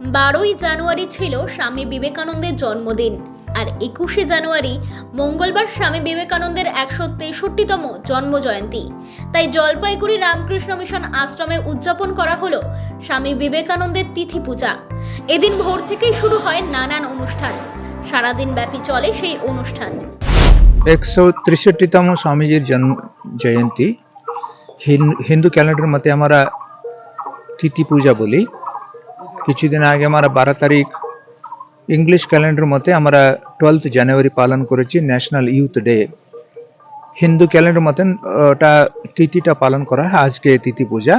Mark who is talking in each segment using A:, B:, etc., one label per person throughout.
A: বারোই জানুয়ারি ছিল স্বামী বিবেকানন্দের জন্মদিন আর একুশে জানুয়ারি মঙ্গলবার স্বামী বিবেকানন্দের একশো তেষট্টিতম জন্মজয়ন্তী। তাই জলপাইগুড়ি রামকৃষ্ণ মিশন আশ্রমে উদযাপন করা হলো স্বামী বিবেকানন্দের তিথি পূজা। এদিন ভোর থেকেই শুরু হয় নানান অনুষ্ঠান। সারাদিন ব্যাপী চলে সেই অনুষ্ঠান।
B: একশো তেষট্টিতম স্বামীজির জন্ম জয়ন্তী। হিন্দু ক্যালেন্ডার মতে আমরা তিথি পূজা বলি। কিছুদিন আগে আমরা বারো তারিখ ইংলিশ ক্যালেন্ডার মতে আমরা টুয়েলথ জানুয়ারি পালন করেছি national youth day Hindu calendar মতন ওটা তিথিটা পালন করা হয়। আজকে তিথি পূজা।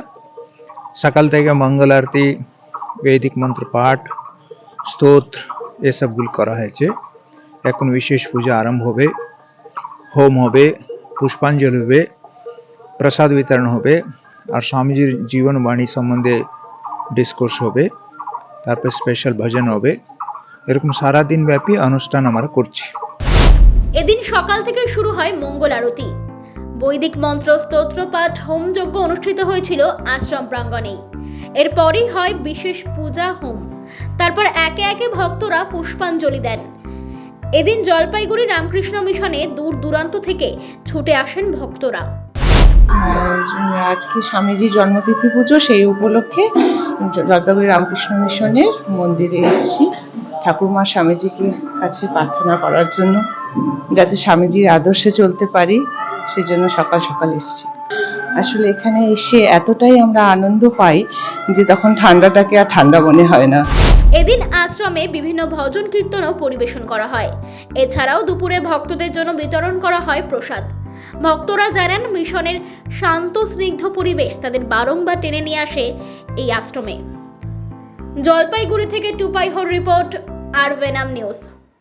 B: সকাল থেকে মঙ্গল আরতি, বৈদিক মন্ত্র পাঠ, স্তোত্র এসবগুলো করা হয়েছে। এখন বিশেষ পূজা আরম্ভ হবে। হোম হবে, পুষ্পাঞ্জলি হবে, প্রসাদ বিতরণ হবে, আর স্বামীজির জীবনবাণী সম্বন্ধে ডিসকোর্স হবে। তারপর স্পেশাল ভজন হবে। এরকম সারা দিন ব্যাপী অনুষ্ঠান আমরা করছি।
A: এদিন সকাল থেকে শুরু হয় মঙ্গল আরতি। বৈদিক মন্ত্র, স্তোত্র, পাঠ হোমযজ্ঞ অনুষ্ঠিত হয়েছিল আশ্রম প্রাঙ্গণে। এরপরই হয় বিশেষ পূজা, হোম। তারপর একে একে ভক্তরা পুষ্পাঞ্জলি দেন। এদিন জলপাইগুড়ি রামকৃষ্ণ মিশনে দূর দূরান্ত থেকে ছুটে আসেন ভক্তরা।
C: আজকে স্বামীজির জন্মতিথি পুজো, সেই উপলক্ষে জলপাইগুড়ি রামকৃষ্ণ মিশনের মন্দিরে এসেছি। ঠাকুরমা স্বামীজিকে কাছে প্রার্থনা করার জন্য, যাতে স্বামীজির আদর্শে চলতে পারি, সেজন্য সকাল সকাল এসেছি। আসলে এখানে এসে এতটাই আমরা আনন্দ পাই যে তখন ঠান্ডাটাকে আর ঠান্ডা মনে হয় না।
A: এদিন আশ্রমে বিভিন্ন ভজন কীর্তনও পরিবেশন করা হয়। এছাড়াও দুপুরে ভক্তদের জন্য বিতরণ করা হয় প্রসাদ। ভক্তরা জানান, মিশনের শান্ত, স্নিগ্ধ পরিবেশ তাদের বারংবার টেনে নিয়ে আসে এই আশ্রমে। জলপাইগুড়ি থেকে টুপাই হোর রিপোর্ট আর ভেনাম নিউজ।